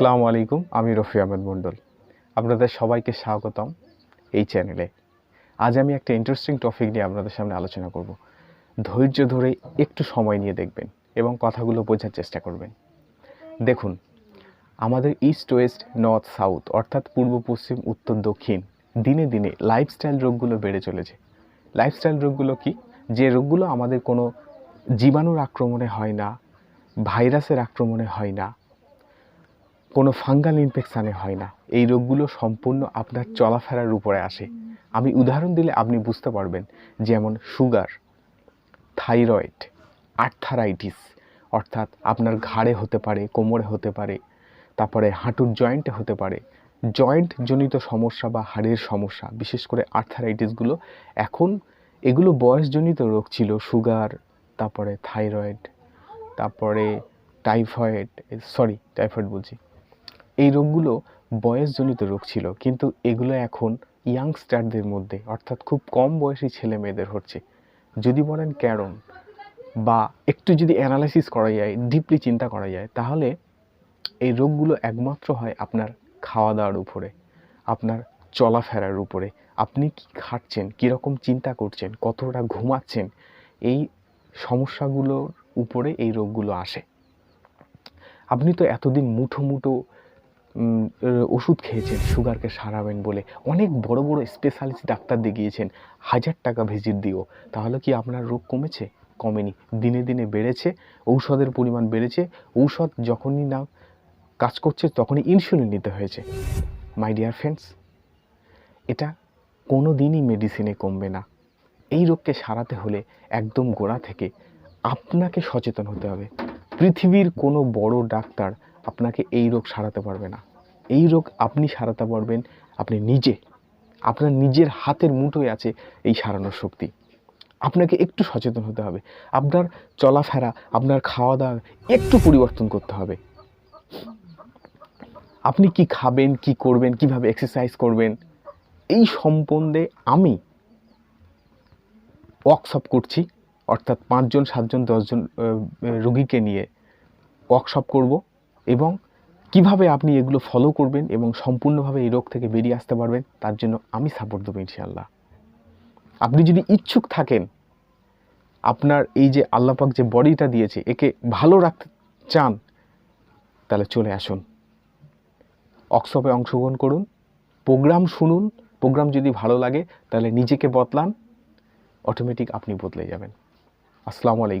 আসসালামু আলাইকুম, আমি রফি আহমেদ মণ্ডল। আপনাদের সবাইকে স্বাগতম এই চ্যানেলে। আজ আমি একটা ইন্টারেস্টিং টপিক নিয়ে আপনাদের সামনে আলোচনা করব। ধৈর্য ধরে একটু সময় নিয়ে দেখবেন এবং কথাগুলো বোঝার চেষ্টা করবেন। দেখুন, আমাদের ইস্ট ওয়েস্ট নর্থ সাউথ অর্থাৎ পূর্ব, পশ্চিম, উত্তর, দক্ষিণ, দিনে দিনে লাইফস্টাইল রোগগুলো বেড়ে চলেছে। লাইফস্টাইল রোগগুলো কি? যে রোগগুলো আমাদের কোনো জীবাণুর আক্রমণে হয় না, ভাইরাসের আক্রমণে হয় না কোনো ফাঙ্গাল ইনফেকশানে হয় না। এই রোগগুলো সম্পূর্ণ আপনার চলাফেরার উপরে আসে। আমি উদাহরণ দিলে আপনি বুঝতে পারবেন, যেমন সুগার, থাইরয়েড, আর্থারাইটিস, অর্থাৎ আপনার ঘাড়ে হতে পারে, কোমরে হতে পারে, তারপরে হাঁটুর জয়েন্টে হতে পারে। জয়েন্ট জনিত সমস্যা বা হাড়ের সমস্যা, বিশেষ করে আর্থারাইটিসগুলো এখন এগুলো বয়সজনিত রোগ ছিল, সুগার, তারপরে থাইরয়েড, তারপরে টাইফয়েড সরি, টাইফয়েড বলছি। এই রোগগুলো বয়সজনিত রোগ ছিল, কিন্তু এগুলো এখন ইয়াংস্টারদের মধ্যে, অর্থাৎ খুব কম বয়সী ছেলে মেয়েদের হচ্ছে। যদি বলেন ক্যারন বা একটু যদি অ্যানালাইসিস করা যায় ডিপলি চিন্তা করা যায়, তাহলে এই রোগগুলো একমাত্র হয় আপনার খাওয়া দাওয়ার উপরে, আপনার চলাফেরার উপরে। আপনি কি খাচ্ছেন, কীরকম চিন্তা করছেন, কতটা ঘুমাচ্ছেন, এই সমস্যাগুলোর উপরে এই রোগগুলো আসে। আপনি তো এতদিন মুঠো মুঠো ওষুধ খেয়েছেন, সুগারকে সারাবেন বলে। অনেক বড় বড় স্পেশালিস্ট ডাক্তার দেখিয়েছেন, হাজার টাকা ভিজিট দিও। তাহলে কি আপনার রোগ কমেছে? কমেনি। দিনে দিনে বেড়েছে, ঔষধের পরিমাণ বেড়েছে। ঔষধ যখনই না কাজ করছে, তখনই ইনসুলিন নিতে হয়েছে। মাই ডিয়ার ফ্রেন্ডস এটা কোনো দিনই মেডিসিনে কমবে না। এই রোগকে সারাতে হলে একদম গোড়া থেকে আপনাকে সচেতন হতে হবে। পৃথিবীর কোনো বড় ডাক্তার আপনাকে এই রোগ সারাতে পারবে না। এই রোগ আপনি সারাতে পারবেন, আপনি নিজে, আপনার নিজের হাতের মুঠোয় আছে এই সারানোর শক্তি। আপনাকে একটু সচেতন হতে হবে। আপনার চলাফেরা, আপনার খাওয়া দাওয়া একটু পরিবর্তন করতে হবে। আপনি কি খাবেন, কি করবেন, কীভাবে এক্সারসাইজ করবেন, এই সম্বন্ধে আমি ওয়ার্কশপ করছি, অর্থাৎ পাঁচজন, সাতজন, দশজন রুগীকে নিয়ে। ওয়ার্কশপ করব এবং কীভাবে আপনি এগুলো ফলো করবেন এবং সম্পূর্ণভাবে এই রোগ থেকে বেরিয়ে আসতে পারবেন, তার জন্য আমি সাপোর্ট দেবো ইনশাআল্লাহ। আপনি যদি ইচ্ছুক থাকেন, আপনার এই যে আল্লাপাক যে বডিটা দিয়েছে, একে ভালো রাখতে চান, তাহলে চলে আসুন। ওয়ার্কশপে অংশগ্রহণ করুন প্রোগ্রাম শুনুন প্রোগ্রাম যদি ভালো লাগে, তাহলে নিজেকে বদলান অটোমেটিক আপনি বদলে যাবেন। আসসালামু আলাইকুম।